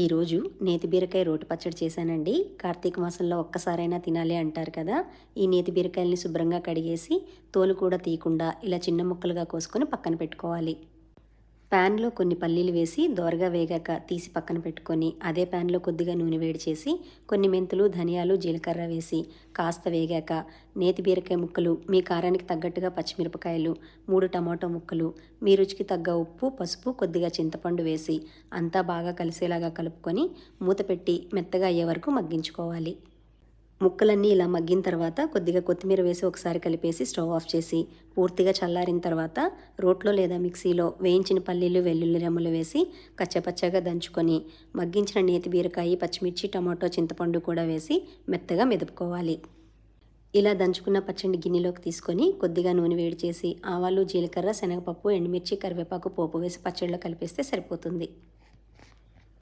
ఈరోజు నేతి బీరకాయ రోటి పచ్చడి చేశానండి. కార్తీక మాసంలో ఒక్కసారైనా తినాలి అంటారు కదా. ఈ నేతి బీరకాయల్ని శుభ్రంగా కడిగేసి తోలు కూడా తీయకుండా ఇలా చిన్న ముక్కలుగా కోసుకొని పక్కన పెట్టుకోవాలి. ప్యాన్లో కొన్ని పల్లీలు వేసి దోరగా వేగాక తీసి పక్కన పెట్టుకొని అదే ప్యాన్లో కొద్దిగా నూనె వేడి చేసి కొన్ని మెంతులు ధనియాలు జీలకర్ర వేసి కాస్త వేగాక నేతి బీరకాయ ముక్కలు మీ కారానికి తగ్గట్టుగా పచ్చిమిరపకాయలు మూడు టమాటో ముక్కలు మీ రుచికి తగ్గ ఉప్పు పసుపు కొద్దిగా చింతపండు వేసి అంతా బాగా కలిసేలాగా కలుపుకొని మూత పెట్టి మెత్తగా అయ్యే వరకు మగ్గించుకోవాలి. ముక్కలన్నీ ఇలా మగ్గిన తర్వాత కొద్దిగా కొత్తిమీర వేసి ఒకసారి కలిపేసి స్టవ్ ఆఫ్ చేసి పూర్తిగా చల్లారిన తర్వాత రోట్లో లేదా మిక్సీలో వేయించిన పల్లీలు వెల్లుల్లి రెమ్మలు వేసి కచ్చపచ్చగా దంచుకొని మగ్గించిన నేతి బీరకాయ పచ్చిమిర్చి టమాటో చింతపండు కూడా వేసి మెత్తగా మెదుపుకోవాలి. ఇలా దంచుకున్న పచ్చడి గిన్నెలోకి తీసుకొని కొద్దిగా నూనె వేడి చేసి ఆవాలు జీలకర్ర శనగపప్పు ఎండుమిర్చి కరివేపాకు పోపు వేసి పచ్చడిలో కలిపేస్తే సరిపోతుంది.